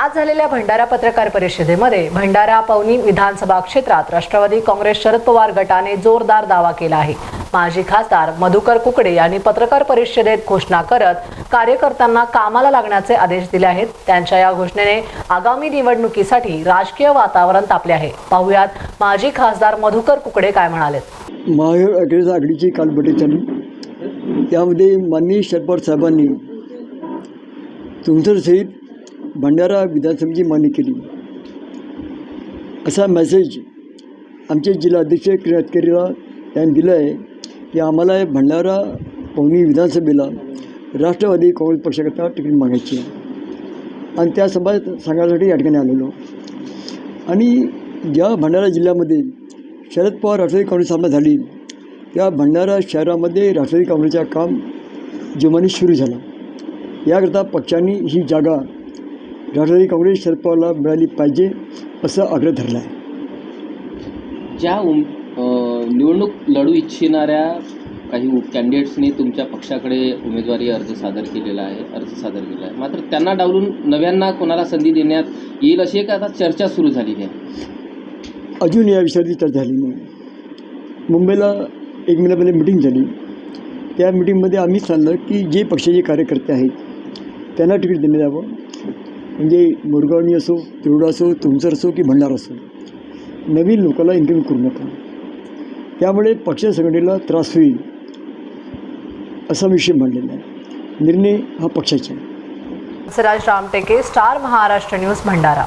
आज झालेल्या भंडारा पत्रकार परिषदेमध्ये भंडारा पवनी विधानसभा क्षेत्रात राष्ट्रवादी काँग्रेस शरद पवार गटाने जोरदार दावा केला आहे. माजी खासदार मधुकर कुकडे यांनी पत्रकार परिषदेत घोषणा करत कार्यकर्त्यांना कामाला लागण्याचे आदेश दिले आहेत. त्यांच्या या घोषणेने आगामी निवडणुकीसाठी राजकीय वातावरण तापले आहे. पाहुयात माजी खासदार मधुकर कुकडे काय म्हणालेत. आघाडीची काल बैठक झाली त्यामध्ये माननीय शरद पवार साहेबांनी सहित भंडारा विधानसभेची मागणी केली. असा मेसेज आमचे जिल्हाध्यक्ष क्रियातकरीला यांनी दिला आहे की आम्हाला भंडारा पवनी विधानसभेला राष्ट्रवादी काँग्रेस पक्षाकरता तिकीट मागायची आहे. आणि त्या सभा सांगण्यासाठी या ठिकाणी आलेलो. आणि ज्या भंडारा जिल्ह्यामध्ये शरद पवार राष्ट्रवादी काँग्रेस स्थापना झाली त्या भंडारा शहरामध्ये राष्ट्रवादी काँग्रेसचा काम जोमाने सुरू झाला. याकरता पक्षांनी ही जागा राष्ट्रवादी काँग्रेस शरद पवारला मिळाली पाहिजे असं आग्रह धरला आहे ज्या उम निवडणूक लढू इच्छिणाऱ्या काही कॅन्डिडेट्सनी तुमच्या पक्षाकडे उमेदवारी अर्ज सादर केलेला आहे अर्ज सादर केला आहे. मात्र त्यांना डावलून नव्यांना कोणाला संधी देण्यात येईल अशी एक आता चर्चा सुरू झालेली आहे. अजून या विषयावरती चर्चा झाली नाही. मुंबईला एक महिन्यामध्ये मिटिंग झाली. त्या मिटिंगमध्ये आम्ही सांगलं की जे पक्षाचे कार्यकर्ते आहेत त्यांना तिकीट देण्यात यावं. म्हणजे मुरगावणी असो तिरोडा असो तुमसर असो की भंडार असो नवीन लोकाला इन्क्लूड करू नका. त्यामुळे पक्ष संघटनेला त्रास होईल असा विषय मांडलेला आहे. निर्णय हा पक्षाचा आहे. Raj Ramteke star Maharashtra news Bhandara.